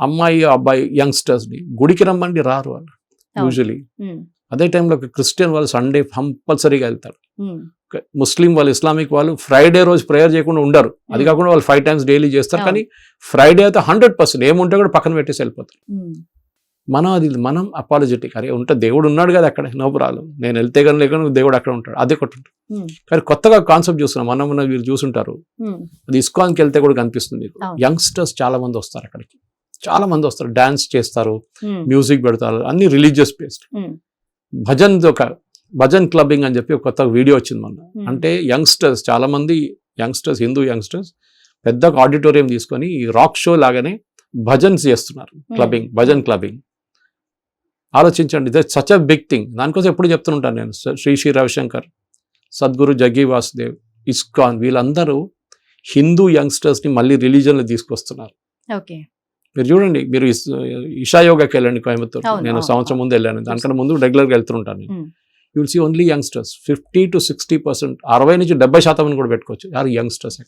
అమ్మాయి అబ్బాయి యంగ్స్టర్స్ని గుడికి రమ్మండి రారు వాళ్ళు. యూజువలీ అదే టైంలో క్రిస్టియన్ వాళ్ళు సండే కంపల్సరీగా వెళ్తారు. ముస్లిం వాళ్ళు ఇస్లామిక్ వాళ్ళు ఫ్రైడే రోజు ప్రేయర్ చేయకుండా ఉండరు. అది. కాకుండా వాళ్ళు ఫైవ్ టైమ్స్ డైలీ చేస్తారు. కానీ ఫ్రైడే అయితే హండ్రెడ్ పర్సెంట్ ఏముంటే కూడా పక్కన పెట్టేసి వెళ్ళిపోతారు. మనం అది మనం అపాలజెటిక్ అరే ఉంటే దేవుడు ఉన్నాడు కదా అక్కడ నో ప్రాబ్లం నేను వెళ్తే కానీ లేకుండా దేవుడు అక్కడ ఉంటాడు. అదే ఉమ్, కానీ కొత్తగా కాన్సెప్ట్ చూస్తున్నాం. మనం మీరు చూసుంటారు. అది ఇస్కాన్కి వెళ్తే కూడా కనిపిస్తుంది మీకు. యంగ్స్టర్స్ చాలా మంది వస్తారు అక్కడికి. చాలా మంది వస్తారు డాన్స్ చేస్తారు మ్యూజిక్ పెడతారు అన్ని రిలీజియస్ బేస్డ్ ఉమ్, భజన్ ఒక భజన్ క్లబ్బింగ్ అని చెప్పి ఒక కొత్త వీడియో వచ్చింది మొన్న. Hmm. అంటే యంగ్స్టర్స్ చాలా మంది యంగ్స్టర్స్ హిందూ యంగ్స్టర్స్ పెద్ద ఆడిటోరియం తీసుకొని ఈ రాక్ షో లాగానే భజన్స్ చేస్తున్నారు క్లబ్బింగ్ భజన్ క్లబ్బింగ్ ఆలోచించండి ఇదే సచ్ అ బిగ్ థింగ్ దానికోసం ఎప్పుడు చెప్తుంటాను నేను. శ్రీ శ్రీ రవిశంకర్ సద్గురు జగ్గి వాసుదేవ్ ఇస్కాన్ వీళ్ళందరూ హిందూ యంగ్స్టర్స్ని మళ్ళీ రిలీజన్లో తీసుకొస్తున్నారు. ఓకే మీరు చూడండి మీరు ఇస్- ఇషా యోగాకి వెళ్ళండి కోయంబత్తూర్. నేను సంవత్సరం ముందు వెళ్ళాను. దానికన్నా ముందు రెగ్యులర్గా వెళ్తుంటాను నేను. You will see only youngsters fifty to sixty percent అరవై నుంచి డెబ్బై శాతం అని కూడా పెట్టుకోవచ్చు. యారు యంగ్స్టర్స్.